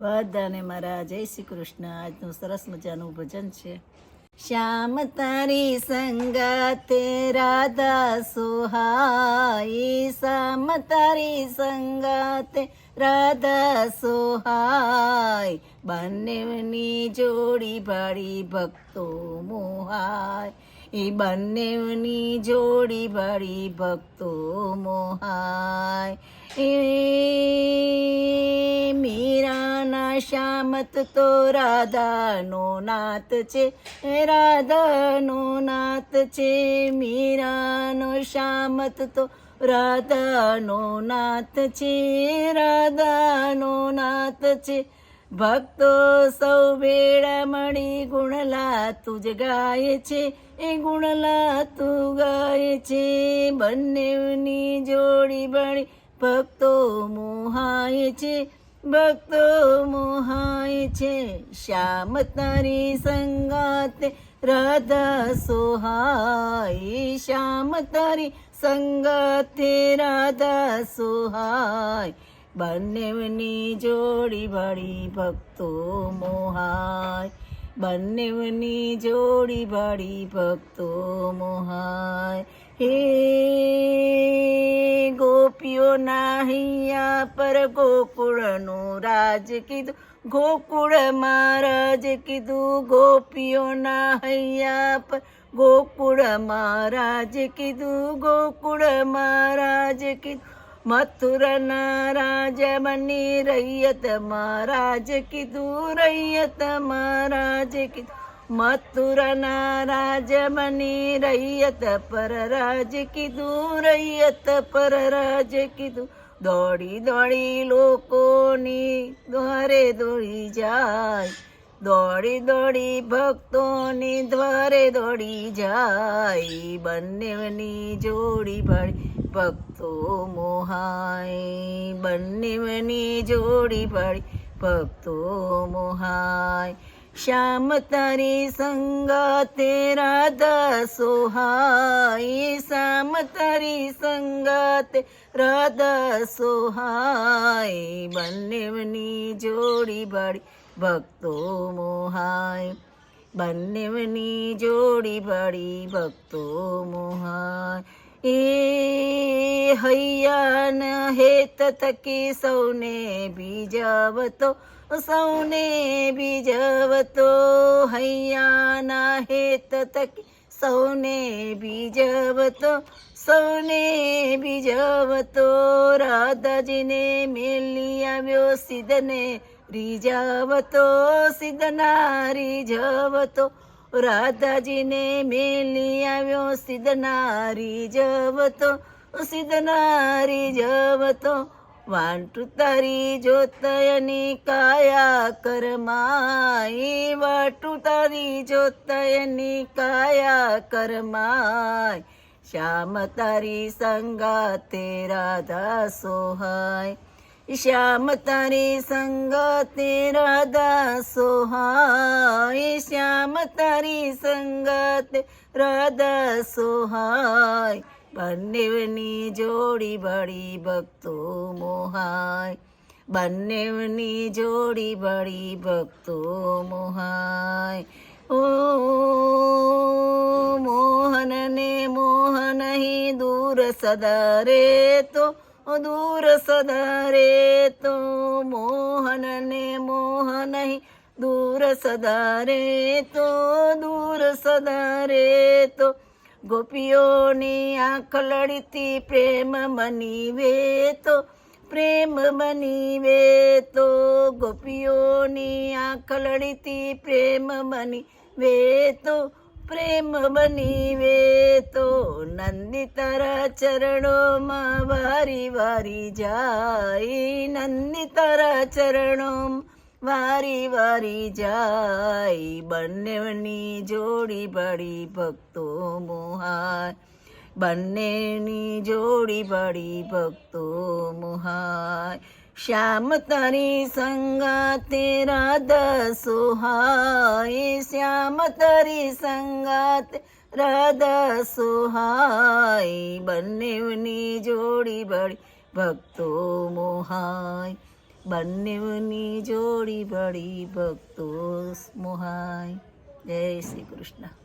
બધાને મારા જય શ્રી કૃષ્ણ. આજનું સરસ મજાનું ભજન છે. શ્યામ તારી સંગાતે રાધા સોહાઈ. શ્યામ તારી સંગાતે રાધા સોહાય બંનેની જોડી ભાડી ભક્તો મોહાય. એ બંનેની જોડી ભાડી ભક્તો મોહાય. એ મીરાના શ્યામત તો રાધાનો નાત છે. રાધાનો નાત છે. મીરાનો શ્યામત તો રાધાનો નાથ છે. રાધાનો નાથ છે. ભક્તો સૌ ભેળા મળી ગુણલા તુજ ગાય છે. એ ગુણલા તું ગાય છે. બંનેની જોડી બળી ભક્તો મોહાય છે, ભક્તો મોહાય છે. શ્યામ તારી સંગાતે, રાધા સોહાય. શ્યામ તારી સંગાતે, રાધા સોહાય. બંનેવની જોડી ભળી ભક્તો મોહાય. બંનેવની જોડી ભળી ભક્તો મોહાય. હે ગોપીઓ હૈયા પર ગોકુળનું રાજ કીધું. ગોકુળ મહારાજ કીધું ગોપીઓના હૈયા પર ગોકુળ મહારાજ કીધું, ગોકુળ મહારાજ કીધું. મથુરના રાજ બની રૈયત, મહારાજ કીધું રૈયત, મહારાજ કીધું મથુરના રાજ બની રૈયત પર રાજ કીધું રૈયત પર રાજ કીધું દોડી દોડી, લોકોની દ્વારે દોડી જાય દોડી દોડી ભક્તોની દ્વારે દોડી જાય, બંનેની જોડી ભળી ભક્તો મોહાય બંનેની જોડી ભળી ભક્તો મોહાય શ્યામ તારી સંગાતે રાધા સોહાય શ્યામ તારી સંગાતે રાધા સોહાય બંનેની જોડી ભળી ભક્તો મોહાય બંનેની જોડી ભળી ભક્તો મોહાય એ હૈયાન હેત થકી સૌને બીજાવતો સૌને બીજાવતો. હૈયાના હેત થકી સૌને બીજાવતો સૌને બીજાવતો. રાધાજીને મેલી આવ્યો સિદ્ધને રીજાવતો સિદ્ધના રીઝવતો. રાધાજીને મેલી આવ્યો સિદ્ધનારી જવતો સિદ્ધનારી જવતો, વાંટુ તારી જોતયની કાયા કરમાય વાટુ તારી જોતયની કાયા કરમાય શ્યામ તારી સંગાતે રાધા સોહાય. શ્યામ તારી સંગતે રાધા સોહાય શ્યામ તારી સંગતે રાધા સોહાય બંનેવની જોડી બળી ભક્તો મોહાય બંનેવની જોડી બળી ભક્તો મોહાય ઓ મોહનને મોહન દૂર સદા રે તો દૂર સદા રે તો મોહન ને મોહન દૂર સદા રે તો દૂર સદા રે તો ગોપીઓની આંખ લડતી પ્રેમ મની વેતો પ્રેમ મની વે તો ગોપીઓની આંખ લડતી પ્રેમ બની વેતો પ્રેમ બની વેતો નંદી તારા ચરણોમાં વારી વારી જાય. નંદી તારા ચરણોમાં વારી વારી જાય. બંનેની જોડી પડી ભક્તો મોહાર. બંનેની જોડી પડી ભક્તો મોહાય શ્યામ તારી સંગાતે રાધા સોહાય શ્યામ તારી સંગાતે રાધા સોહાય બંનેની જોડી બળી ભક્તો મોહાય, બંનેની જોડી બળી ભક્તો મોહાય. જય શ્રી કૃષ્ણ.